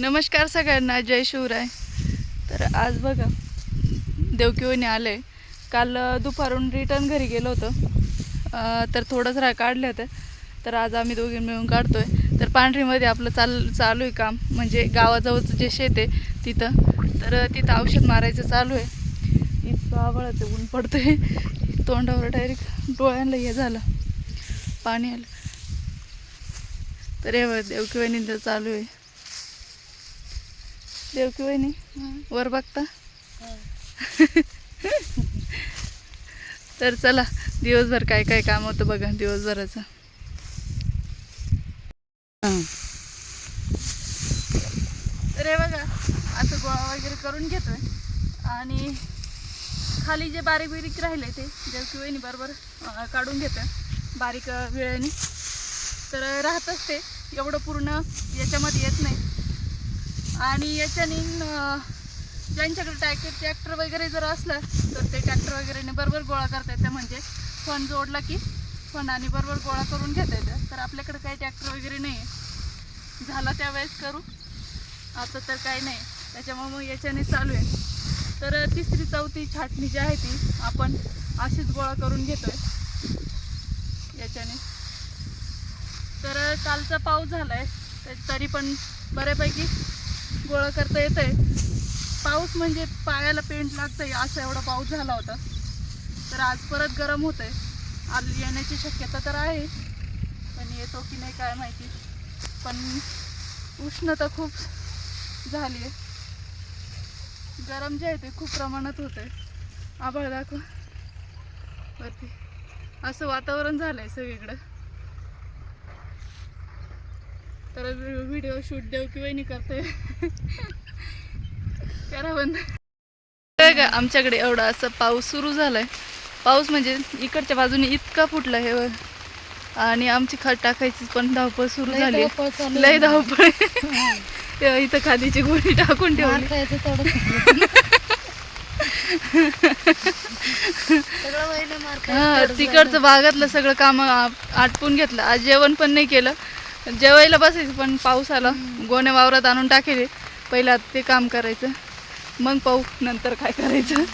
नमस्कार सगळ्यांना जय शिवराय. तर आज बघा देवकिवणी आले काल दुपारून रिटर्न घरी गेलो होतो. तर थोडंच राह काढले होते. तर आज आम्ही दोघी मिळून काढतो आहे तर पांढरीमध्ये आपलं चाल चालू आहे काम. म्हणजे गावाजवळचं जे शेत आहे तिथं. तर तिथं औषध मारायचं चालू आहे. इतकं आवळाचं ऊन पडतंय. तोंडावर डायरेक्ट डोळ्यांना हे झालं. पाणी आलं. तर हे बघ, देवकिवणी चालू आहे. देवकी वहिनी वर बघता? तर चला दिवसभर काय काय काम होतं बघा दिवसभराचं. तर हे बघा असं गोळा वगैरे करून घेतोय. आणि खाली जे बारीक बिरीक राहिले ते देवकी वहिनी बरोबर काढून घेतोय बारीक अं, विळ्याने तर राहतच ते एवढं पूर्ण याच्यामध्ये येत नाही. आणि याच्याने ज्यांच्याकडे टॅक्टर ट्रॅक्टर वगैरे जर असलं तर ते ट्रॅक्टर वगैरेने बरोबर गोळा करता येतं. म्हणजे फण जोडला की फणाने बरोबर गोळा करून घेता येतं. तर आपल्याकडे काही ट्रॅक्टर वगैरे नाही आहे झाला त्यावेळेस करू. आता तर काही नाही. त्याच्यामुळे मग याच्याने चालू आहे. तर तिसरी चौथी छाटणी जी आहे ती आपण अशीच गोळा करून घेतोय. याच्याने. तर कालचा पाऊस झाला आहे तरी पण बऱ्यापैकी गोळा करता येत आहे पाऊस म्हणजे पायाला पेंट लागतंय असा एवढा पाऊस झाला होता. तर आज परत गरम होत आहे आज येण्याची शक्यता तर आहे पण येतो की नाही काय माहिती. पण उष्णता खूप झाली आहे. गरम जे आहे ते खूप प्रमाणात होत आहे आभाळ दाखव. वरती. असं वातावरण झालं आहे सगळीकडं. तर व्हिडिओ शूट देऊ की वहिनी करते करा बंद. बघा, आमच्याकडे एवढा असं पाऊस सुरू झालाय. पाऊस म्हणजे इकडच्या बाजूने इतका फुटला हे. आणि आमची खत टाकायची पण धावपळ सुरू झाली. लय. धावपळ. तेव्हा इथं खादीची गोळी टाकून ठेवली. हा तिकडचं भागातलं सगळं काम आटपून घेतलं. आज जेवण पण नाही केलं. जेवायला बसायचं पण पाऊस आला. गोण्या वावरात आणून टाकेले. पहिला ते काम करायचं. मग पाहू नंतर काय करायचं.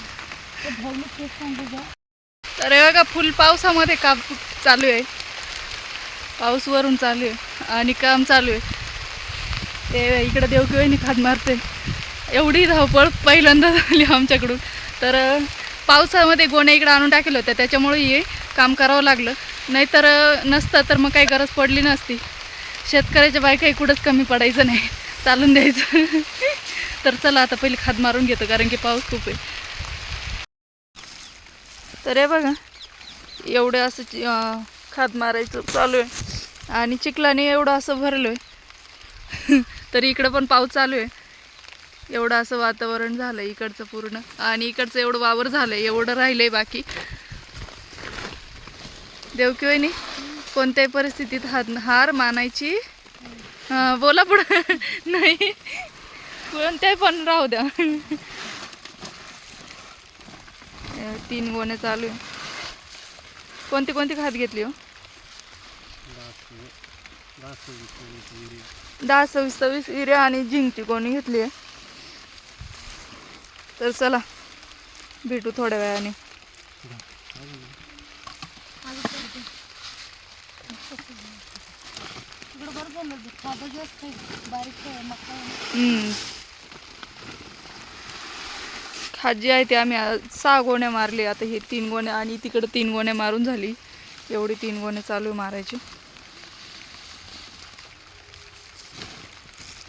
तर हे बघा फुल पावसामध्ये काम चालू आहे. पाऊस वरून चालू आहे आणि काम चालू आहे. ते इकडं देवकिवाईने खाद मारते. एवढी धावपळ पहिल्यांदा झाली आमच्याकडून. तर पावसामध्ये गोण्या इकडं आणून टाकेल होत्या. त्याच्यामुळे हे काम करावं लागलं. नाहीतर नसतं तर मग काही गरज पडली नसती. शेतकऱ्याच्या बायका कुठंच कमी पडायचं नाही. चालून द्यायचं. तर चला आता पहिले खाद मारून घेतो कारण की पाऊस खूप आहे. तर हे बघा एवढं असं चि- खाद मारायचं चालू आहे. आणि चिखलाने एवढं असं भरलो आहे तरी इकडं पण पाऊस चालू आहे. एवढं असं वातावरण झालं इकडचं पूर्ण. आणि इकडचं एवढं वावर झालं आहे एवढं राहिलं आहे बाकी नाही कोणत्याही परिस्थितीत हात हार मानायची हां बोला पुढं नाही. कोणत्याही पण राहू द्या. तीन गोण्या चालू आहे. कोणती कोणती खात घेतली हो? दहा सव्वीस सव्वीस इरे आणि झिंकची कोणी घेतली आहे. तर चला भेटू थोड्या वेळाने. इकडं जास्त hmm. आहे. बारीक आहे, मका आहे. हम्म. आहे ती आम्ही आ- सहा गोण्या मारले आता हे तीन गोण्या आणि तिकडं तीन गोण्या मारून झाली एवढी तीन गोण्या चालू आहे मारायची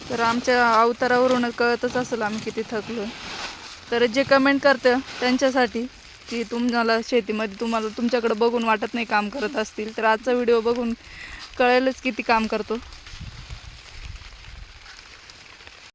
तर आमच्या अवतारावरून कळतच असेल आम्ही किती थकलो तर जे कमेंट करतं त्यांच्यासाठी की तुम्हाला शेतीमध्ये तुम्हाला तुमच्याकडे बघून वाटत नाही काम करत असतील तर आजचा व्हिडिओ बघून कळेलच किती काम करतो.